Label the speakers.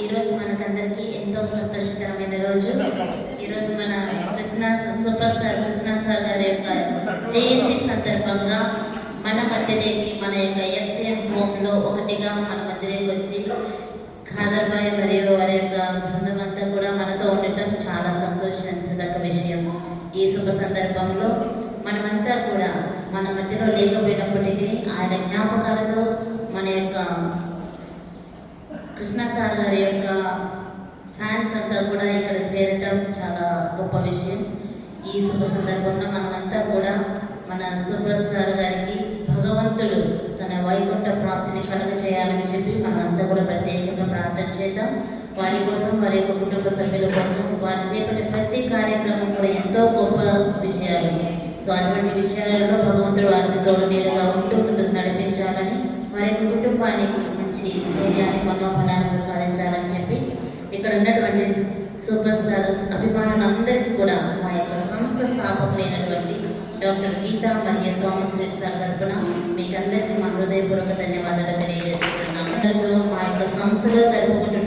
Speaker 1: ఈరోజు మనకందరికీ ఎంతో సంతోషకరమైన రోజు. ఈరోజు మన Krishna super star Krishna sir గారి యొక్క జయంతి సందర్భంగా మన మధ్యలోకి మన యొక్క ఎఫ్సిఎన్ హోమ్లో ఒకటిగా మన మధ్యలోకి వచ్చి ఖాదర్బాయ్ మరియు వారి యొక్క బృందం అంతా కూడా మనతో ఉండటం చాలా సంతోషించదగ్గ విషయం. ఈ శుభ సందర్భంలో మనమంతా కూడా మన మధ్యలో లేకపోయినప్పటికీ ఆయన జ్ఞాపకాలతో మన యొక్క కృష్ణ సార్ గారి యొక్క ఫ్యాన్స్ అంతా కూడా ఇక్కడ చేరటం చాలా గొప్ప విషయం. ఈ శుభ సందర్భంలో మనమంతా కూడా మన సూపర్ స్టార్ గారికి భగవంతుడు తన వైకుంఠ ప్రాప్తిని కలుగ చేయాలని చెప్పి మనమంతా కూడా ప్రత్యేకంగా ప్రార్థన చేద్దాం. వారి కోసం వారి యొక్క కుటుంబ సభ్యుల కోసం వారు చేపట్టే ప్రతి కార్యక్రమం కూడా ఎంతో గొప్ప విషయాలు. సో అటువంటి విషయాలలో భగవంతుడు వారికి తోడు నీళ్ళగా ఉంటూ ముందుకు నడిపించాలని వారి యొక్క కుటుంబానికి ధైర్యాన్ని మనోబలాన్ని ప్రసాదించాలని చెప్పి ఇక్కడ ఉన్నటువంటి సూపర్ స్టార్ అభిమానులందరికీ కూడా మా యొక్క సంస్థ స్థాపకులైనటువంటి డాక్టర్ గీతా మరియు థామస్ రెడ్డి సార్ తరఫున మీకు అందరికీ మన హృదయపూర్వక ధన్యవాదాలు తెలియజేసుకుంటున్నాము మా యొక్క సంస్థలో జరుపుకుంటున్న